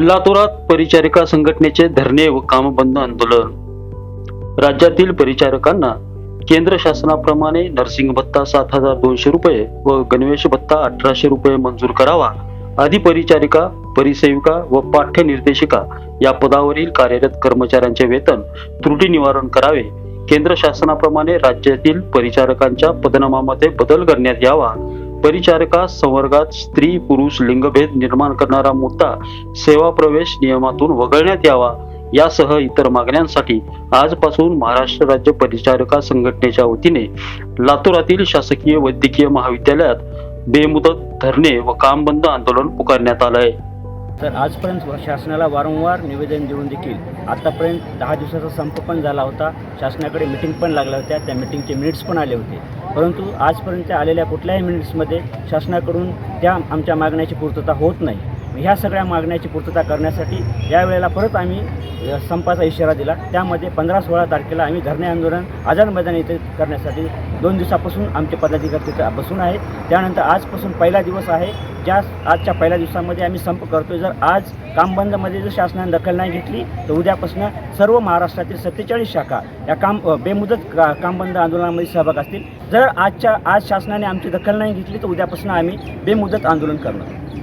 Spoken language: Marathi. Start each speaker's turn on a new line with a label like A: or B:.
A: लातूरात परिचारिका संघटनेचे धरणे व कामबंद आंदोलन. राज्यातील परिचारकांना केंद्र शासनाप्रमाणे नर्सिंग भत्ता सात हजार दोनशे रुपये व गणवेश भत्ता अठराशे रुपये मंजूर करावा आदी परिचारिका परिसेविका व पाठ्य निर्देशिका या पदावरील कार्यरत कर्मचाऱ्यांचे वेतन त्रुटी निवारण करावे केंद्र शासनाप्रमाणे राज्यातील परिचारकांच्या पदनामामध्ये बदल करण्यात यावा परिचारका संवर्गात स्त्री पुरुष लिंगभेद निर्माण करणारा मुद्दा सेवा प्रवेश नियमातून वगळण्यात यावा यासह इतर मागण्यांसाठी आजपासून महाराष्ट्र राज्य परिचारिका संघटनेच्या वतीने लातूरातील शासकीय वैद्यकीय महाविद्यालयात बेमुदत धरणे व कामबंद आंदोलन पुकारण्यात आलं आहे
B: तर आजपर्यंत शासनाला वारंवार निवेदन देऊन देखील आतापर्यंत दहा दिवसाचा संप पण झाला होता. शासनाकडे मिटिंग पण लागल्या होत्या. त्या मिटिंगचे मिनिट्स पण आले होते. परंतु आजपर्यंत आलेल्या कुठल्याही मिनिट्समध्ये शासनाकडून त्या आमच्या मागण्याची पूर्तता होत नाही. ह्या सगळ्या मागण्याची पूर्तता करण्यासाठी यावेळेला परत आम्ही संपाचा इशारा दिला. त्यामध्ये पंधरा सोळा तारखेला आम्ही धरणे आंदोलन आझाद मैदान येथे करण्यासाठी दोन दिवसापासून आमचे पदाधिकारी तिथे बसून आहेत. त्यानंतर आजपासून पहिला दिवस आहे. ज्या आजच्या पहिल्या दिवसामध्ये आम्ही संप करतोय जर आज कामबंदमध्ये जर शासनाने दखल नाही घेतली तर उद्यापासून सर्व महाराष्ट्रातील सत्तेचाळीस शाखा या काम बेमुदत का कामबंद आंदोलनामध्ये सहभाग असतील. जर आजच्या आज शासनाने आमची दखल नाही घेतली तर उद्यापासून आम्ही बेमुदत आंदोलन करणार.